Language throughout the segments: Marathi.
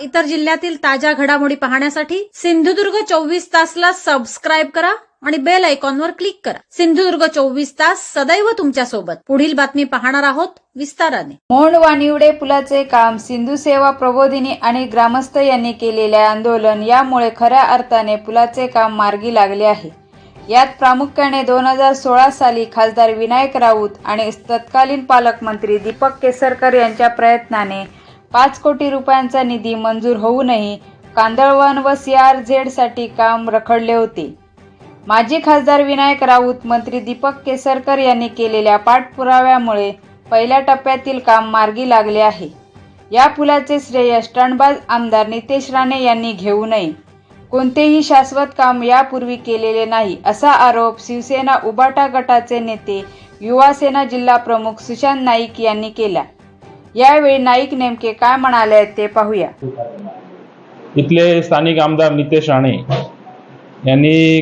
इतर जिल्ह्यातील ताज्या घडामोडी पाहण्यासाठी सिंधुदुर्ग चोवीस तासला सबस्क्राईब करा आणि बेल आयकॉनवर क्लिक करा. सिंधुदुर्ग चोवीस तास सदैव तुमच्यासोबत पुढील बातमी पाहणार आहोत विस्ताराने. मोंड वानिवडे पुलाचे काम सिंधू सेवा प्रबोधिनी आणि ग्रामस्थ यांनी केलेले आंदोलन यामुळे खऱ्या अर्थाने पुलाचे काम मार्गी लागले आहे. यात प्रामुख्याने दोन हजार सोळा साली खासदार विनायक राऊत आणि तत्कालीन पालकमंत्री दीपक केसरकर यांच्या प्रयत्नाने पाच कोटी रुपयांचा निधी मंजूर होऊनही कांदळवन व सी आर झेडसाठी काम रखडले होते. माजी खासदार विनायक राऊत मंत्री दीपक केसरकर यांनी केलेल्या पाठपुराव्यामुळे पहिल्या टप्प्यातील काम मार्गी लागले आहे. या पुलाचे श्रेय स्टंटबाज आमदार नितेश राणे यांनी घेऊ नये. कोणतेही शाश्वत काम यापूर्वी केलेले नाही असा आरोप शिवसेना उबाटा गटाचे नेते युवासेना जिल्हा प्रमुख सुशांत नाईक यांनी केला. यावेळी नाईक नेमके काय म्हणाले ते पाहूया. इथले स्थानिक आमदार नितेश राणे यांनी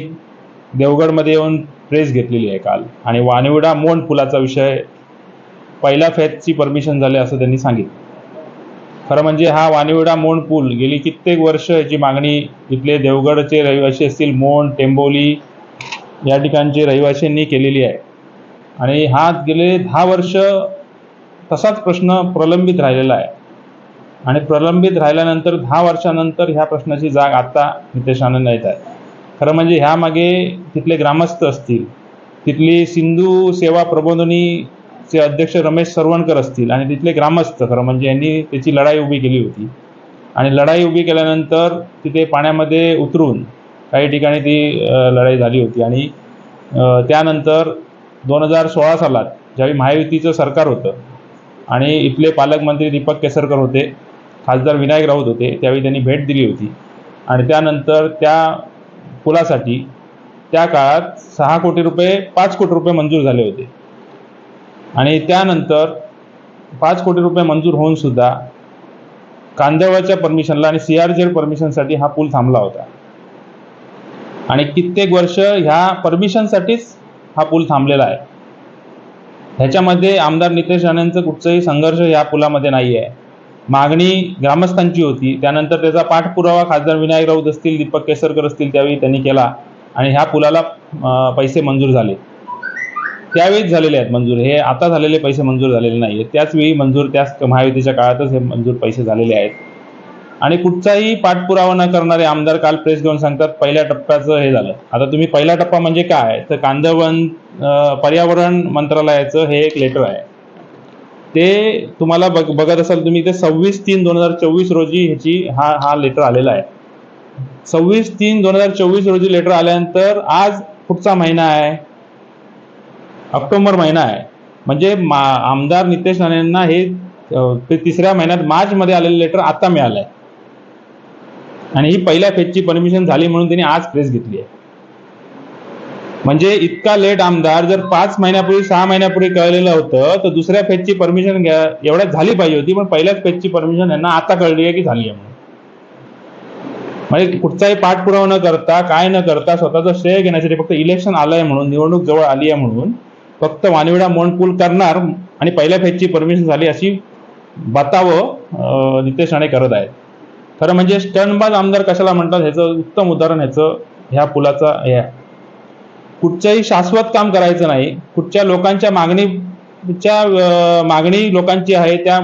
देवगडमध्ये येऊन प्रेस घेतलेली आहे काल. आणि वानेवडा मोंड पुलाचा विषय पहिल्या फेजची परमिशन झाली असं त्यांनी सांगितलं. खरं म्हणजे हा वानेवडा मोंड पूल गेली कित्येक वर्ष याची मागणी इथले देवगडचे रहिवासी असतील मोंड टेंबोली या ठिकाणचे रहिवाशांनी केलेली आहे. आणि हा गेले दहा वर्ष तसाच प्रश्न प्रलंबित राहिलेला आहे. आणि प्रलंबित राहिल्यानंतर दहा वर्षानंतर ह्या प्रश्नाची जाग आता नितेश येत आहे. खरं म्हणजे ह्यामागे तिथले ग्रामस्थ असतील तिथली सिंधू सेवा प्रबोधनीचे अध्यक्ष रमेश सरवणकर असतील आणि तिथले ग्रामस्थ खरं म्हणजे यांनी त्याची लढाई उभी केली होती. आणि लढाई उभी केल्यानंतर तिथे पाण्यामध्ये उतरून काही ठिकाणी ती लढाई झाली होती. आणि त्यानंतर दोन हजार सोळा सालात ज्यावेळी महायुतीचं सरकार होतं आणि इथले पालकमंत्री दीपक केसरकर होते खासदार विनायक राऊत होते त्यावेळी त्यांनी भेट दिली होती. आणि त्यानंतर त्या पुलासाठी त्या काळात सहा कोटी रुपये पाच कोटी रुपये मंजूर झाले होते. आणि त्यानंतर पाच कोटी रुपये मंजूर होऊन सुद्धा परमिशनला आणि सी आर झेड परमिशनसाठी हा पूल थांबला होता. आणि कित्येक वर्ष ह्या परमिशनसाठीच हा पूल थांबलेला आहे. ह्याच्यामध्ये आमदार नितेश राणेंचं कुठचंही संघर्ष या पुलामध्ये नाही आहे मागणी ग्रामस्थांची होती त्यानंतर त्याचा पाठपुरावा खासदार विनायक राऊत असतील दीपक केसरकर असतील त्यावेळी त्यांनी केला आणि ह्या पुलाला पैसे मंजूर झाले. त्यावेळीच झालेले आहेत मंजूर हे आता झालेले पैसे मंजूर झालेले नाही आहेत त्याचवेळी मंजूर त्याच महायुतीच्या काळातच हे मंजूर पैसे झालेले आहेत. आणि कुठचाही पाठपुरावा न करणारे आमदार काल प्रेस घेऊन सांगतात पहिल्या टप्प्याचं हे झालं. आता तुम्ही पहिला टप्पा म्हणजे काय? तर कांदळवन पर्यावरण मंत्रालयाचं हे एक लेटर आहे. ते तुम्हाला बघ बघत असाल तुम्ही ते सव्वीस तीन दोन हजार चोवीस रोजी ह्याची हा हा लेटर आलेला आहे. सव्वीस तीन दोन हजार चोवीस रोजी लेटर आल्यानंतर आज पुढचा महिना आहे. ऑक्टोबर महिना आहे. म्हणजे मा आमदार नितेश राणेंना हे ते तिसऱ्या महिन्यात मार्चमध्ये आलेलं लेटर आता मिळालं आहे आणि ही पहिल्या फेजची परमिशन झाली म्हणून त्यांनी आज प्रेस घेतली आहे. म्हणजे इतका लेट आमदार जर पाच महिन्यापूर्वी सहा महिन्यापूर्वी कळलेलं होतं तर दुसऱ्या फेजची परमिशन घ्या एवढ्यात झाली पाहिजे होती पण पहिल्याच फेजची परमिशन यांना आता कळली आहे की झाली आहे म्हणून. म्हणजे कुठचाही पाठपुरावा न करता काय न करता स्वतःचं श्रेय घेण्यासाठी फक्त इलेक्शन आलंय म्हणून निवडणूक जवळ आली आहे म्हणून फक्त वानविडा मोंड पूल करणार आणि पहिल्या फेजची परमिशन झाली अशी बतावं नितेश राणे करत आहेत. खरं म्हणजे स्टनबाज आमदार कशाला म्हणतात ह्याचं उत्तम उदाहरण ह्याचं ह्या पुलाचा हे आहे. कुठच्याही शाश्वत काम करायचं नाही. कुठच्या लोकांच्या मागणीच्या मागणी लोकांची आहे त्या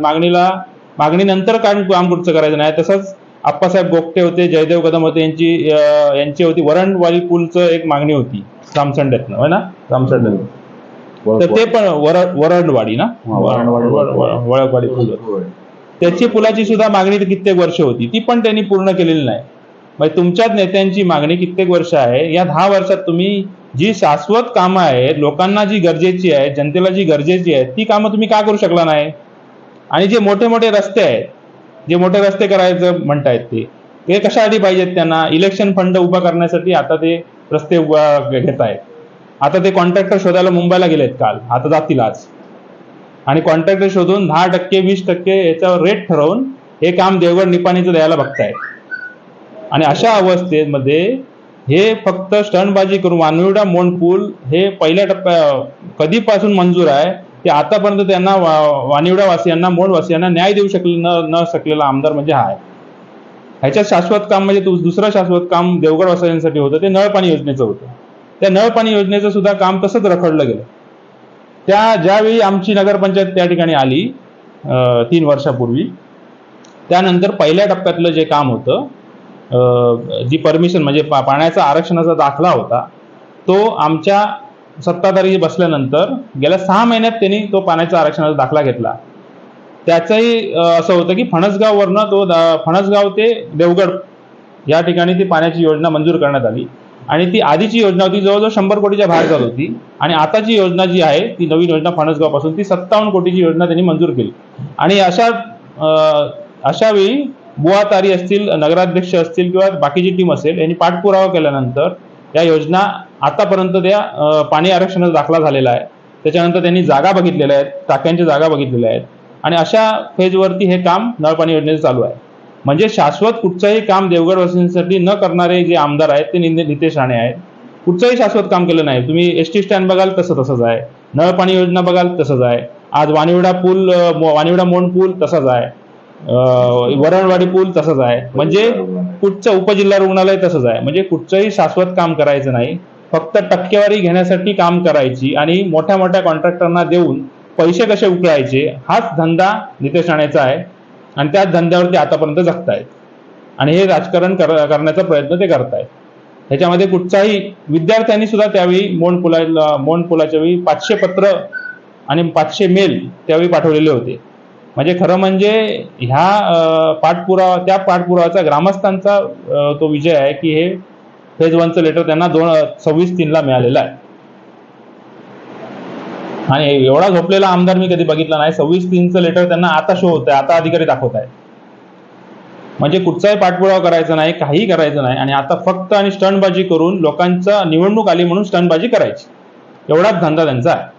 मागणीला मागणीनंतर काम काम कुठचं करायचं नाही. तसंच आप्पासाहेब गोगटे होते जयदेव कदम होते यांची यांची होती वरणवाली पूलचं एक मागणी होती रामसंड्यातनं होय ना? रामसंड्यात तर ते पण वरड वरडवाडी ना? वळकवाडी पूल. त्याची पुलाची सुद्धा मागणी कित्येक वर्ष होती. ती पण त्यांनी पूर्ण केलेली नाही. म्हणजे तुमच्याच नेत्यांची मागणी कित्येक वर्ष आहे. या दहा वर्षात तुम्ही जी शाश्वत कामं आहेत लोकांना जी गरजेची आहे जनतेला जी गरजेची आहेत ती कामं तुम्ही का करू शकला नाही? आणि जे मोठे मोठे रस्ते आहेत जे मोठे रस्ते करायचं म्हणतायत ते ते कशासाठी पाहिजेत त्यांना? इलेक्शन फंड उभा करण्यासाठी आता ते रस्ते उभा घेत आहेत आता ते कॉन्ट्रॅक्टर शोधायला मुंबईला गेलेत काल आता जातील आज. आणि कॉन्ट्रॅक्टर शोधून दहा टक्के वीस टक्के याच्यावर रेट ठरवून हे काम देवगड निपाणीचं द्यायला बघतायत. आणि अशा अवस्थेमध्ये हे फक्त स्टंटबाजी करून वानविडा मोंड पूल हे पहिल्या टप्प्या कधीपासून मंजूर आहे ते आतापर्यंत त्यांना वा- वानिवडा वासियांना न्याय देऊ शकले न न शकलेला आमदार म्हणजे हा आहे. ह्याच्यात शाश्वत काम म्हणजे दु- दुसरं शाश्वत काम देवगडवासियांसाठी होतं ते नळपाणी योजनेचं होतं. त्या नळपाणी योजनेचं सुद्धा काम तसंच रखडलं गेलं. त्या ज्यावेळी आमची नगरपंचायत त्या ठिकाणी आली तीन वर्षापूर्वी त्यानंतर पहिल्या टप्प्यातलं जे काम होतं जी परमिशन म्हणजे पा पाण्याचा आरक्षणाचा दाखला होता तो आमच्या सत्ताधारी बसल्यानंतर गेल्या सहा महिन्यात त्यांनी तो पाण्याचा आरक्षणाचा दाखला घेतला. त्याचंही असं होतं की फणसगाववरनं तो फणसगाव ते देवगड या ठिकाणी ती पाण्याची योजना मंजूर करण्यात आली. आणि ती आधीची योजना होती जवळजवळ शंभर कोटीच्या बाहेर जात होती. आणि आताची योजना जी आहे ती नवीन योजना फणसगावपासून ती सत्तावन्न कोटीची योजना त्यांनी मंजूर केली. आणि अशा अशावेळी बुवातारी असतील नगराध्यक्ष असतील किंवा बाकीची टीम असेल यांनी पाठपुरावा केल्यानंतर या योजना आतापर्यंत त्या पाणी आरक्षणाचा दाखला झालेला आहे. त्याच्यानंतर त्यांनी जागा बघितलेल्या आहेत टाक्यांच्या जागा बघितलेल्या आहेत. आणि अशा फेजवरती हे काम नळपाणी योजनेचं चालू आहे. म्हणजे शाश्वत कुठचंही काम देवगडवासियांसाठी न करणारे जे आमदार आहेत ते निंदे नितेश राणे आहेत. कुठचंही शाश्वत काम केलं नाही. तुम्ही एस टी स्टँड बघाल तसं तसंच आहे. नळपाणी योजना बघाल तसंच आहे. आज वानिवडा पूल मो- वानिवडा मोंड पूल तसंच आहे. वरणवाडी पूल तसंच आहे. म्हणजे कुठचं उपजिल्हा रुग्णालय तसंच आहे. म्हणजे कुठचंही शाश्वत काम करायचं नाही. फक्त टक्केवारी घेण्यासाठी काम करायची आणि मोठ्या मोठ्या कॉन्ट्रॅक्टरना देऊन पैसे कसे उकळायचे हाच धंदा नितेश राणेचा आहे. आणि त्याच धंद्यावरती आतापर्यंत जगतायत. आणि हे राजकारण कर करण्याचा प्रयत्न ते करतायत. ह्याच्यामध्ये कुठचाही विद्यार्थ्यांनी सुद्धा त्यावेळी मोंड पुला मोंड पुलाच्या वेळी पाचशे पत्र आणि पाचशे मेल त्यावेळी पाठवलेले होते. म्हणजे खरं म्हणजे ह्या पाठपुरावा त्या पाठपुरावाचा ग्रामस्थांचा तो विजय आहे की हे फेज वनचं लेटर त्यांना दोन सव्वीस तीनला मिळालेलं आहे. आणि एवढा झोपलेला आमदार मी कधी बघितला नाही. सव्वीस तीनचं लेटर त्यांना आता शो होत आहे आता अधिकारी दाखवत आहे म्हणजे कुठचाही पाठपुरावा करायचा नाही काही करायचं नाही. आणि आता फक्त आणि स्टंटबाजी करून लोकांचा निवडणूक आली म्हणून स्टंटबाजी करायची. एवढाच धंदा त्यांचा आहे.